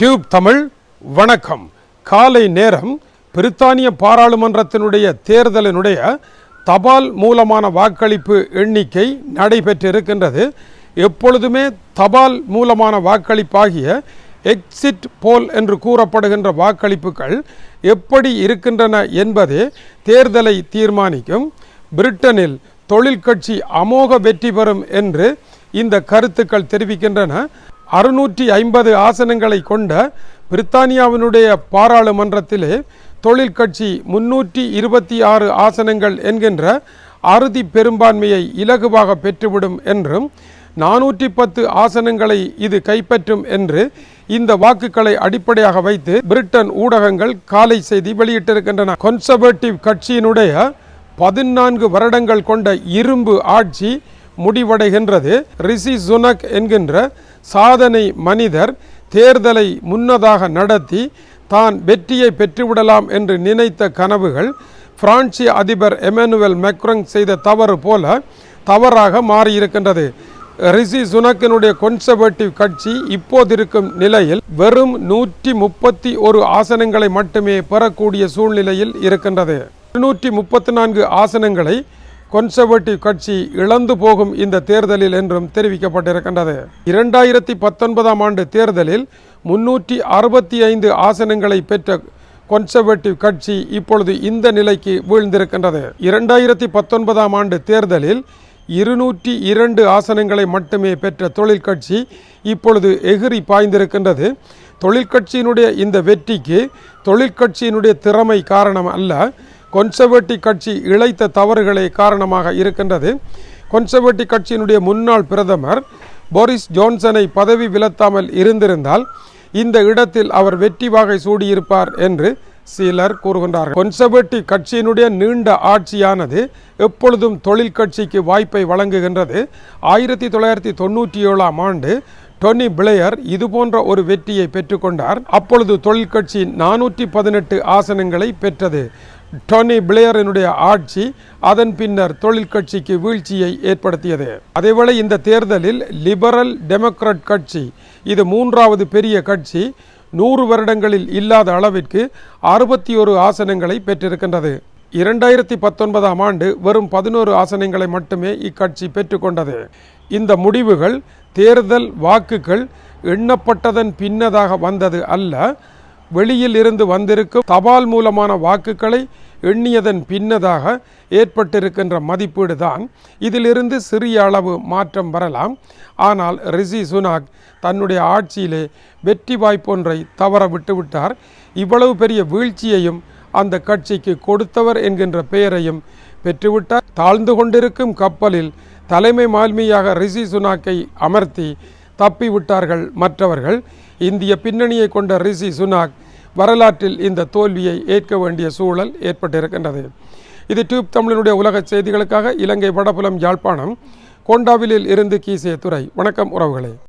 Tube Tamil வணக்கம். காலை நேரம் பிரித்தானிய பாராளுமன்றத்தினுடைய தேர்தலினுடைய தபால் மூலமான வாக்களிப்பு எண்ணிக்கை நடைபெற்றிருக்கின்றது. எப்பொழுதுமே தபால் மூலமான வாக்களிப்பாகிய எக்ஸிட் போல் என்று கூறப்படுகின்ற வாக்களிப்புகள் எப்படி இருக்கின்றன என்பதே தேர்தலை தீர்மானிக்கும். பிரிட்டனில் தொழிற்கட்சி அமோக வெற்றி பெறும் என்று இந்த கருத்துக்கள் தெரிவிக்கின்றன. அறுநூற்றி ஐம்பது ஆசனங்களை கொண்ட பிரித்தானியாவினுடைய பாராளுமன்றத்திலே தொழில் கட்சி முன்னூற்றி இருபத்தி ஆறு ஆசனங்கள் என்கின்ற அறுதி பெரும்பான்மையை இலகுவாக பெற்றுவிடும் என்றும் நானூற்றி பத்து ஆசனங்களை இது கைப்பற்றும் என்று இந்த வாக்குகளை அடிப்படையாக வைத்து பிரிட்டன் ஊடகங்கள் காலை செய்தி வெளியிட்டிருக்கின்றன. கன்சர்வேட்டிவ் கட்சியினுடைய பதினான்கு வருடங்கள் கொண்ட இரும்பு ஆட்சி முடிவடைகின்றது. ரிஷி சுனக் என்கின்ற சாதனை மனிதர் தேர்தலை முன்னதாக நடத்தி தான் வெற்றியை பெற்றுவிடலாம் என்று நினைத்த கனவுகள் பிரான்சிய அதிபர் எமனுவல் மெக்ரங் செய்த தவறு போல தவறாக மாறியிருக்கின்றது. ரிஷி சுனக்கினுடைய கொன்சர்வேட்டிவ் கட்சி இப்போதிருக்கும் நிலையில் வெறும் நூற்றி முப்பத்தி ஒரு ஆசனங்களை மட்டுமே பெறக்கூடிய சூழ்நிலையில் இருக்கின்றது. இருநூற்றி முப்பத்தி நான்கு ஆசனங்களை கொன்சர்வேட்டிவ் கட்சி இழந்து போகும் இந்த தேர்தலில் என்றும் தெரிவிக்கப்பட்டிருக்கின்றது. இரண்டாயிரத்தி பத்தொன்பதாம் ஆண்டு தேர்தலில் முன்னூற்றி அறுபத்தி ஐந்து ஆசனங்களை பெற்ற கொன்சர்வேட்டிவ் கட்சி இப்பொழுது இந்த நிலைக்கு வீழ்ந்திருக்கின்றது. இரண்டாயிரத்தி பத்தொன்பதாம் ஆண்டு தேர்தலில் இருநூற்றி இரண்டு ஆசனங்களை மட்டுமே பெற்ற தொழிற்கட்சி இப்பொழுது எகிரி பாய்ந்திருக்கின்றது. தொழிற்கட்சியினுடைய இந்த வெற்றிக்கு தொழிற்கட்சியினுடைய திறமை காரணம் அல்ல. கொன்சர்வேட்டிவ் கட்சி இழைத்த தவறுகளை காரணமாக இருக்கின்றது. கொன்சர்வேட்டிவ் கட்சியினுடைய முன்னாள் பிரதமர் போரிஸ் ஜோன்சனை பதவி விலத்தாமல் இருந்திருந்தால் இந்த இடத்தில் அவர் வெற்றி வாகை சூடியிருப்பார் என்று சிலர் கூறுகின்றார்கள். கொன்சர்வேட்டிவ் கட்சியினுடைய நீண்ட ஆட்சியானது எப்பொழுதும் தொழில் கட்சிக்கு வாய்ப்பை வழங்குகின்றது. ஆயிரத்தி தொள்ளாயிரத்தி தொண்ணூற்றி ஏழாம் ஆண்டு டொனி பிளேயர் இது போன்ற ஒரு வெற்றியை பெற்றுக்கொண்டார். அப்பொழுது தொழிற்கட்சி நானூற்றி பதினெட்டு ஆசனங்களை பெற்றது. டொனி பிளேயரினுடைய ஆட்சி அதன் பின்னர் தொழில் கட்சிக்கு வீழ்ச்சியை ஏற்படுத்தியது. அதேவேளை இந்த தேர்தலில் லிபரல் டெமோக்ராட் கட்சி இது மூன்றாவது பெரிய கட்சி நூறு வருடங்களில் இல்லாத அளவிற்கு அறுபத்தி ஒரு ஆசனங்களை பெற்றிருக்கின்றது. இரண்டாயிரத்தி பத்தொன்பதாம் ஆண்டு வெறும் பதினோரு ஆசனங்களை மட்டுமே இக்கட்சி பெற்றுக்கொண்டது. இந்த முடிவுகள் தேர்தல் வாக்குகள் எண்ணப்பட்டதன் பின்னதாக வந்தது அல்ல வெளியில் இருந்து வந்திருக்கும் தபால் மூலமான வாக்குகளை எண்ணியதன் பின்னதாக ஏற்பட்டிருக்கின்ற மதிப்பீடு தான் இதிலிருந்து சிறிய அளவு மாற்றம் வரலாம். ஆனால் ரிஷி சுனாக் தன்னுடைய ஆட்சியிலே வெற்றி வாய்ப்பொன்றை தவற விட்டுவிட்டார். இவ்வளவு பெரிய வீழ்ச்சியையும் அந்த கட்சிக்கு கொடுத்தவர் என்கின்ற பெயரையும் பெற்றுவிட்டார். தாழ்ந்து கொண்டிருக்கும் கப்பலில் தலைமை மால்மியாக ரிஷி சுனாக்கை அமர்த்தி தப்பிவிட்டார்கள் மற்றவர்கள். இந்திய பின்னணியை கொண்ட ரிஷி சுனாக் வரலாற்றில் இந்த தோல்வியை ஏற்க வேண்டிய சூழல் ஏற்பட்டிருக்கின்றது. இது டியூப் தமிழனுடைய உலக செய்திகளுக்காக இலங்கை வடபுலம் யாழ்ப்பாணம் கோண்டாவிலில் இருந்து கீசே துறை. வணக்கம் உறவுகளே.